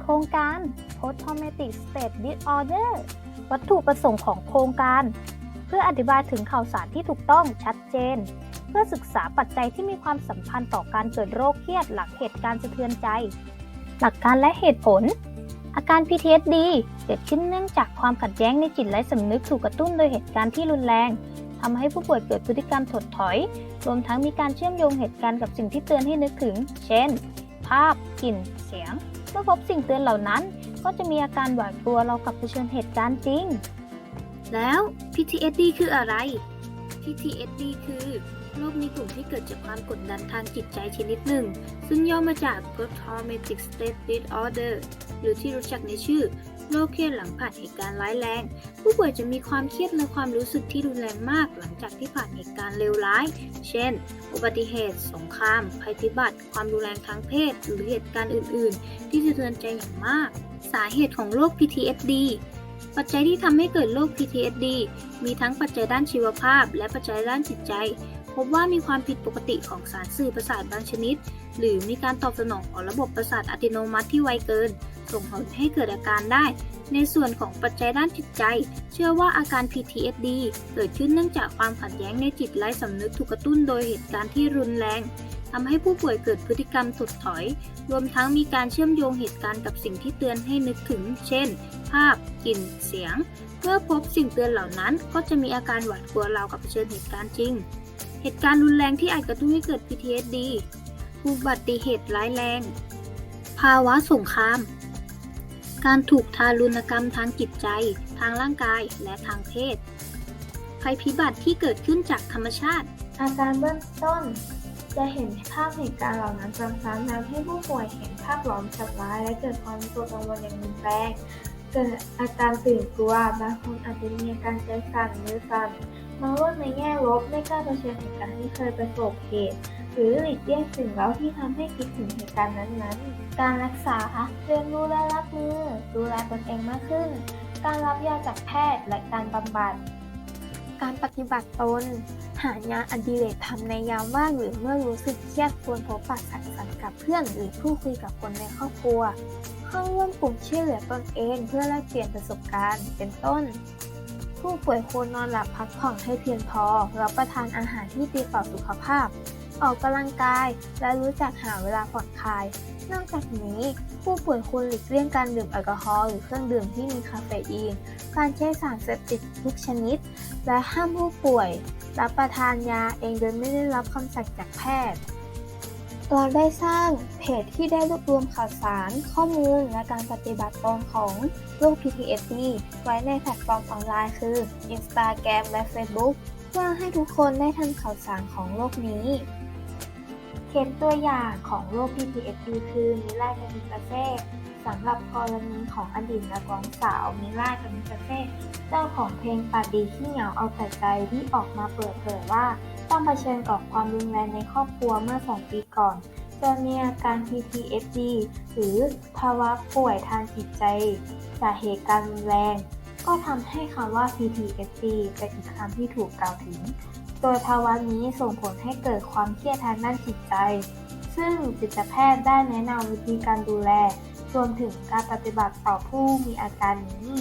โครงการ Post-Traumatic Stress Disorder วัตถุประสงค์ของโครงการ เพื่ออธิบายถึงข่าวสารที่ถูกต้องชัดเจน เพื่อศึกษาปัจจัยที่มีความสัมพันธ์ต่อการเกิดโรคเครียดหลังเหตุการณ์สะเทือนใจ หลักการและเหตุผล อาการ PTSD เกิดขึ้นเนื่องจากความขัดแย้งในจิตไร้สำนึกถูกกระตุ้นโดยเหตุการณ์ที่รุนแรง ทำให้ผู้ป่วยเกิดพฤติกรรมถดถอย รวมทั้งมีการเชื่อมโยงเหตุการณ์กับสิ่งที่เตือนให้นึกถึง เช่น ภาพ กลิ่น เสียง เมื่อพบสิ่งเตือนเหล่านั้น ก็จะมีอาการหวาดกลัวเรากับเผชิญเหตุการณ์จริง แล้ว PTSD คืออะไร PTSD คือโรคในกลุ่มที่เกิดจากความกดดันทางจิตใจชนิดหนึ่ง ซึ่งย่อมาจาก Post Traumatic Stress Disorder หรือที่รู้จักในชื่อ โรคเครียดหลังผ่านเหตุการณ์ร้ายแรง ผู้ป่วยจะมีความเครียดและความรู้สึกที่รุนแรงมาก หลังจากที่ผ่านเหตุการณ์เลวร้าย เช่น อุบัติเหตุ สงคราม ภัยพิบัติ ความรุนแรงทางเพศ หรือเหตุการณ์อื่น ๆ ที่สะเทือนใจอย่างมาก สาเหตุของโรค PTSD ปัจจัยที่ทำให้เกิดโรค PTSD มีทั้งปัจจัยด้านชีวภาพ และปัจจัยด้านจิตใจ พบว่ามีความผิดปกติของสารสื่อประสาทบางชนิด หรือมีการตอบสนองของระบบประสาทอัตโนมัติที่ไวเกิน ส่งผลให้เกิดอาการได้ ในส่วนของปัจจัยด้านจิตใจ เชื่อว่าอาการ PTSD เกิดขึ้นเนื่องจากความขัดแย้งในจิตไร้สำนึกถูกกระตุ้นโดยเหตุการณ์ที่รุนแรงทำให้ผู้ป่วยเกิดพฤติกรรมถดถอย รวมทั้งมีการเชื่อมโยงเหตุการณ์กับสิ่งที่เตือนให้นึกถึง เช่น ภาพ กลิ่น เสียง เมื่อพบสิ่งเตือนเหล่านั้นก็จะมีอาการหวาดกลัวราวกับเผชิญเหตุการณ์จริง เหตุการณ์รุนแรงที่อาจกระตุ้นให้เกิด PTSD อุบัติเหตุร้ายแรง ภาวะสงคราม การถูกทารุณกรรมทางจิตใจ ทางร่างกายและทางเพศ ภัยพิบัติที่เกิดขึ้นจากธรรมชาติ อาการเบื้องต้น จะเห็นภาพเหตุการณ์เหล่านั้นซ้ำๆทำให้ผู้ป่วยเห็นภาพหลอนสับร้ายและเกิดความวิตกกังวลอย่างรุนแรงเกิดอาการตื่นกลัว บางคนอาจจะมีอาการใจสั่นมือสั่น มองโลกในแง่ลบไม่กล้าเผชิญเหตุการณ์ที่เคยประสบเหตุ หรือหลีกเลี่ยงสิ่งเร้าที่ทำให้คิดถึงเหตุการณ์นั้นๆ การรักษาเรียนรู้และรับมือ ดูแลตนเองมากขึ้น การรับยาจากแพทย์และการบำบัด การปฏิบัติตน หางานอดิเรกทำในยามว่างหรือเมื่อรู้สึกเครียดควรพบปะสังสรรค์กับเพื่อนหรือพูดคุยกับคนในครอบครัว เข้าร่วมกลุ่มช่วยเหลือตนเองเพื่อแลกเปลี่ยนประสบการณ์ เป็นต้น ผู้ป่วยควรนอนหลับพักผ่อนให้เพียงพอ รับประทานอาหารที่ดีต่อสุขภาพ ออกกำลังกาย และรู้จักหาเวลาผ่อนคลาย นอกจากนี้ ผู้ป่วยควรหลีกเลี่ยงการดื่มแอลกอฮอล์หรือเครื่องดื่มที่มีคาเฟอีน การใช้สารเสพติดทุกชนิด และห้ามผู้ป่วย รับประทานยาเองโดยไม่ได้รับคำสั่งจากแพทย์ เราได้สร้างเพจที่ได้รวบรวมข่าวสาร ข้อมูล และการปฏิบัติตนของโรค PTSD ไว้ในแพลตฟอร์มออนไลน์คือ Instagram และ Facebook เพื่อให้ทุกคนได้ทันข่าวสารของโรคนี้เคสตัวอย่างของโรค PTSD คือมิลากามิกาเซ่สำหรับกรณีของอดีตนักร้องสาวมิลากามิกาเซ่เจ้าของเพลงปาดีที่เหงาเอาแต่ใจที่ออกมาเปิดเผยว่า ต้องเผชิญกับความรุนแรงในครอบครัวเมื่อ 2 ปีก่อนจนมีอาการ PTSD หรือภาวะป่วยทางจิตใจ จากเหตุการณ์รุนแรง ก็ทำให้คำว่า PTSD เป็นอีกคำที่ถูกกล่าวถึง โดยภาวะนี้ส่งผลให้เกิดความเครียดทางด้านจิตใจ ซึ่งจิตแพทย์ได้แนะนำวิธีการดูแล รวมถึงการปฏิบัติต่อผู้มีอาการนี้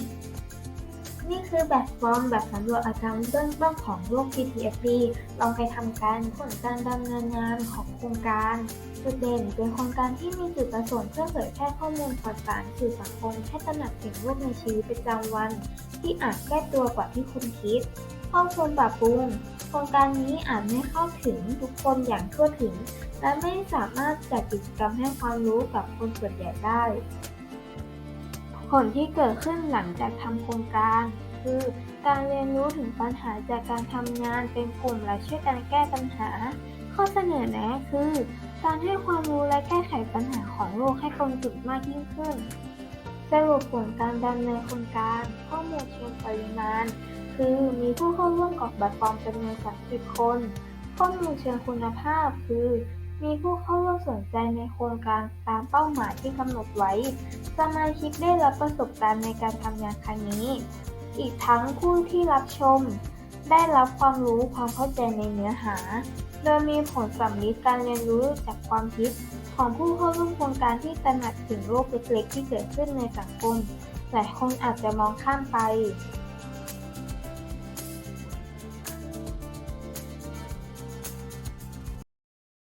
นี่คือแบบฟอร์มแบบสำรวจอาการเบื้องต้นของโรค PTSD ลองไปทำกันผลการดำเนินงานของโครงการ จุดเด่นเป็นโครงการที่มีจุดประสงค์เพื่อเผยแพร่ข้อมูลข่าวสารสื่อสังคมให้ตระหนักถึงโรคในชีวิตประจำวัน ที่อาจแก้ตัวกว่าที่คุณคิดข้อควรปรับปรุงโครงการนี้อาจไม่เข้าถึงทุกคนอย่างทั่วถึง และไม่สามารถจัดกิจกรรมให้ความรู้กับคนส่วนใหญ่ได้ ผลที่เกิดขึ้นหลังจากทำโครงการ คือการเรียนรู้ถึงปัญหาจากการทำงานเป็นกลุ่มและช่วยกันแก้ปัญหา ข้อเสนอแนะคือ การให้ความรู้และแก้ไขปัญหาของโลกให้ตรงจุดมากยิ่งขึ้น สรุปผลการดำเนินโครงการ ข้อมูลเชิงปริมาณ คือมีผู้เข้าร่วมกับบัตรฟอร์มจำนวน30คน ข้อมูลเชิงคุณภาพ คือ มีผู้เข้าร่วมสนใจในโครงการตามเป้าหมายที่กำหนดไว้ สมาชิกได้รับประสบการณ์ในการทำงานครั้งนี้ อีกทั้งผู้ที่รับชม ได้รับความรู้ความเข้าใจในเนื้อหา โดยมีผลสำลิดการเรียนรู้จากความคิดขของผู้เข้าร่วมโครงการที่ตระหนักถึงโรคเล็กๆที่เกิดขึ้นในสังคม หลายคนอาจจะมองข้ามไป